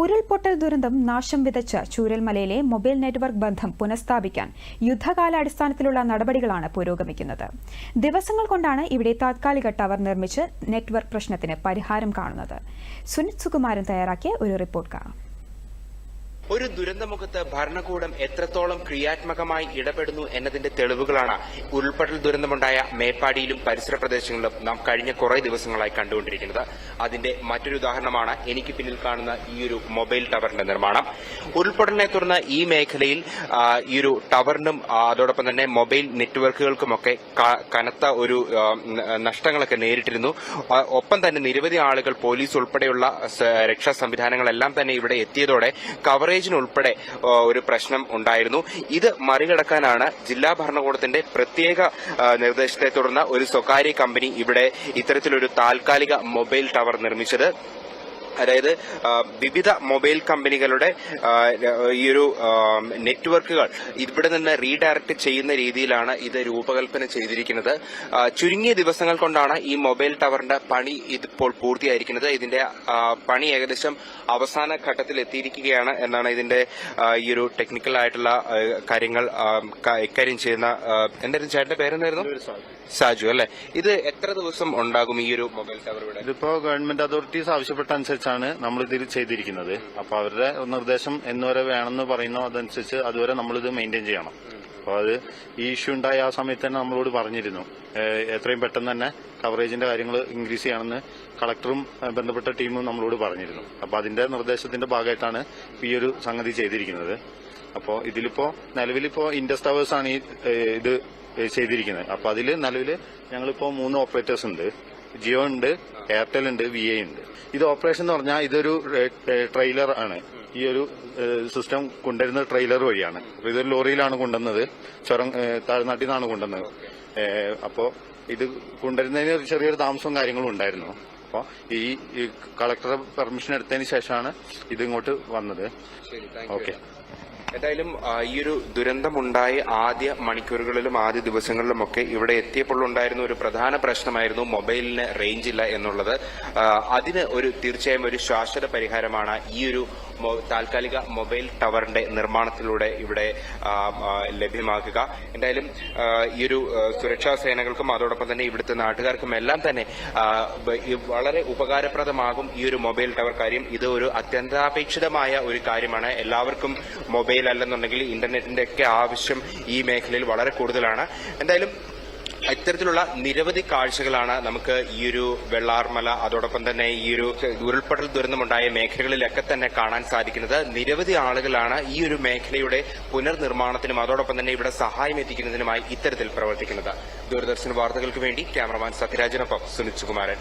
ഉരുൾപൊട്ടൽ ദുരന്തം നാശം വിതച്ച ചൂരൽമലയിലെ മൊബൈൽ നെറ്റ്വർക്ക് ബന്ധം പുനഃസ്ഥാപിക്കാൻ യുദ്ധകാലാടിസ്ഥാനത്തിലുള്ള നടപടികളാണ് പുരോഗമിക്കുന്നത്. ദിവസങ്ങൾ കൊണ്ടാണ് ഇവിടെ താത്കാലിക ടവർ നിർമ്മിച്ച് നെറ്റ്വർക്ക് പ്രശ്നത്തിന് പരിഹാരം കാണുന്നത്. സുനിത് സുകുമാരൻ തയ്യാറാക്കിയ ഒരു റിപ്പോർട്ട് കാണാം. ഒരു ദുരന്തമുഖത്ത് ഭരണകൂടം എത്രത്തോളം ക്രിയാത്മകമായി ഇടപെടുന്നു എന്നതിന്റെ തെളിവുകളാണ് ഉരുൾപൊട്ടൽ ദുരന്തമുണ്ടായ മേപ്പാടിയിലും പരിസര പ്രദേശങ്ങളിലും നാം കഴിഞ്ഞ കുറേ ദിവസങ്ങളായി കണ്ടുകൊണ്ടിരിക്കുന്നത്. അതിന്റെ മറ്റൊരു ഉദാഹരണമാണ് എനിക്ക് പിന്നിൽ കാണുന്ന ഈ ഒരു മൊബൈൽ ടവറിന്റെ നിർമ്മാണം. ഉരുൾപൊട്ടലിനെ തുടർന്ന് ഈ മേഖലയിൽ ഈ ഒരു ടവറിനും അതോടൊപ്പം തന്നെ മൊബൈൽ നെറ്റ്വർക്കുകൾക്കുമൊക്കെ കനത്ത ഒരു നഷ്ടങ്ങളൊക്കെ നേരിട്ടിരുന്നു. ഒപ്പം തന്നെ നിരവധി ആളുകൾ പോലീസ് ഉൾപ്പെടെയുള്ള രക്ഷാ സംവിധാനങ്ങളെല്ലാം തന്നെ ഇവിടെ എത്തിയതോടെ കവറേജിനുൾപ്പെടെ ആ, ഒരു പ്രശ്നം ഉണ്ടായിരുന്നു. ഇത് മറികടക്കാനാണ് ജില്ലാ ഭരണകൂടത്തിന്റെ പ്രത്യേക നിർദ്ദേശത്തെ തുടർന്ന് ഒരു സ്വകാര്യ കമ്പനി ഇവിടെ ഇത്തരത്തിലൊരു താൽക്കാലിക മൊബൈൽ ടവർ നിർമ്മിച്ചത്. അതായത് വിവിധ മൊബൈൽ കമ്പനികളുടെ ഈയൊരു ഈ ഒരു നെറ്റ്വർക്കുകൾ ഇവിടെ നിന്ന് റീഡയറക്ട് ചെയ്യുന്ന രീതിയിലാണ് ഇത് രൂപകൽപ്പന ചെയ്തിരിക്കുന്നത്. ചുരുങ്ങിയ ദിവസങ്ങൾ കൊണ്ടാണ് ഈ മൊബൈൽ ടവറിന്റെ പണി ഇതിപ്പോൾ പൂർത്തിയായിരിക്കുന്നത്. ഇതിന്റെ പണി ഏകദേശം അവസാന ഘട്ടത്തിൽ എത്തിയിരിക്കുകയാണ് എന്നാണ് ഇതിന്റെ ഈയൊരു ഈ ഒരു ടെക്നിക്കൽ ആയിട്ടുള്ള കാര്യങ്ങൾ ഇക്കാര്യം ചെയ്യുന്ന എന്തായിരുന്നു ചേട്ടന്റെ പേരെന്തായിരുന്നു? സാജു. അല്ലെ? ഇത് എത്ര ദിവസം ഉണ്ടാകും ഈ ഒരു മൊബൈൽ ടവർ ഇവിടെ? ഇതിപ്പോ ഗവൺമെന്റ് അതോറിറ്റീസ് ആവശ്യപ്പെട്ട അനുസരിച്ചാണ് നമ്മൾ ഇതിൽ ചെയ്തിരിക്കുന്നത്. അപ്പൊ അവരുടെ നിർദ്ദേശം എന്നുവരെ വേണമെന്ന് പറയുന്നോ അതനുസരിച്ച് അതുവരെ നമ്മളിത് മെയിന്റെയിൻ ചെയ്യണം. അപ്പൊ അത് ഈ ഇഷ്യൂ ഉണ്ടായ ആ സമയത്ത് തന്നെ നമ്മളോട് പറഞ്ഞിരുന്നു. എത്രയും പെട്ടെന്ന് തന്നെ കവറേജിന്റെ കാര്യങ്ങൾ ഇൻക്രീസ് ചെയ്യണമെന്ന് കളക്ടറും ബന്ധപ്പെട്ട ടീമും നമ്മളോട് പറഞ്ഞിരുന്നു. അപ്പൊ അതിന്റെ നിർദ്ദേശത്തിന്റെ ഭാഗമായിട്ടാണ് ഈ ഒരു സംഗതി ചെയ്തിരിക്കുന്നത്. അപ്പോ ഇതിലിപ്പോ നിലവിലിപ്പോ ഇൻഡസ് ടവേഴ്സ് ആണ് ഈ ഇത് ചെയ്തിരിക്കുന്നത്. അപ്പൊ അതിൽ നിലവിൽ ഞങ്ങളിപ്പോ മൂന്ന് ഓപ്പറേറ്റേഴ്സ് ഉണ്ട്. ജിയോ ഉണ്ട് എയർടെൽ ഉണ്ട് വി ഐ ഉണ്ട്. ഇത് ഓപ്പറേഷൻ എന്ന് പറഞ്ഞാൽ ഇതൊരു ട്രെയിലർ ആണ്. ഈ ഒരു സിസ്റ്റം കൊണ്ടുവരുന്നത് ട്രെയിലർ വഴിയാണ്. അപ്പൊ ഇതൊരു ലോറിയിലാണ് കൊണ്ടുവന്നത്. ചുരം താഴ്നാട്ടിൽ നിന്നാണ് കൊണ്ടുവന്നത്. അപ്പോ ഇത് കൊണ്ടുവരുന്നതിന് ഒരു ചെറിയൊരു താമസവും കാര്യങ്ങളും ഉണ്ടായിരുന്നു. അപ്പോൾ ഈ കളക്ടർ കളക്ടറെ പെർമിഷൻ എടുത്തതിന് ശേഷമാണ് ഇത് ഇങ്ങോട്ട് വന്നത്. ഓക്കെ എന്തായാലും ഈ ഒരു ദുരന്തമുണ്ടായ ആദ്യ മണിക്കൂറുകളിലും ആദ്യ ദിവസങ്ങളിലും ഒക്കെ ഇവിടെ എത്തിയപ്പോൾ ഉണ്ടായിരുന്ന ഒരു പ്രധാന പ്രശ്നമായിരുന്നു മൊബൈലിന് റേഞ്ച് ഇല്ല എന്നുള്ളത്. അതിന് ഒരു തീർച്ചയായും ഒരു ശാശ്വത പരിഹാരമാണ് ഈ ഒരു താൽക്കാലിക മൊബൈൽ ടവറിന്റെ നിർമ്മാണത്തിലൂടെ ഇവിടെ ലഭ്യമാക്കുക എന്തായാലും ഈ ഒരു സുരക്ഷാ സേനകൾക്കും അതോടൊപ്പം തന്നെ ഇവിടുത്തെ നാട്ടുകാർക്കും എല്ലാം തന്നെ വളരെ ഉപകാരപ്രദമാകും ഈ ഒരു മൊബൈൽ ടവർ കാര്യം. ഇത് ഒരു അത്യന്താപേക്ഷിതമായ ഒരു കാര്യമാണ്. എല്ലാവർക്കും മൊബൈൽ അല്ലെന്നുണ്ടെങ്കിൽ ഇന്റർനെറ്റിന്റെ ഒക്കെ ആവശ്യം ഈ മേഖലയിൽ വളരെ കൂടുതലാണ്. എന്തായാലും ഇത്തരത്തിലുള്ള നിരവധി കാഴ്ചകളാണ് നമുക്ക് ഈ ഒരു വെള്ളാർമല അതോടൊപ്പം തന്നെ ഈ ഒരു ഉരുൾപൊട്ടൽ ദുരന്തമുണ്ടായ മേഖലകളിലൊക്കെ തന്നെ കാണാൻ സാധിക്കുന്നത്. നിരവധി ആളുകളാണ് ഈ ഒരു മേഖലയുടെ പുനർനിർമ്മാണത്തിനും അതോടൊപ്പം തന്നെ ഇവിടെ സഹായം എത്തിക്കുന്നതിനുമായി ഇത്തരത്തിൽ പ്രവർത്തിക്കുന്നത്. ദൂരദർശൻ വാർത്തകൾക്ക് വേണ്ടി ക്യാമറമാൻ സത്യരാജനൊപ്പം സുനിത് സുകുമാരൻ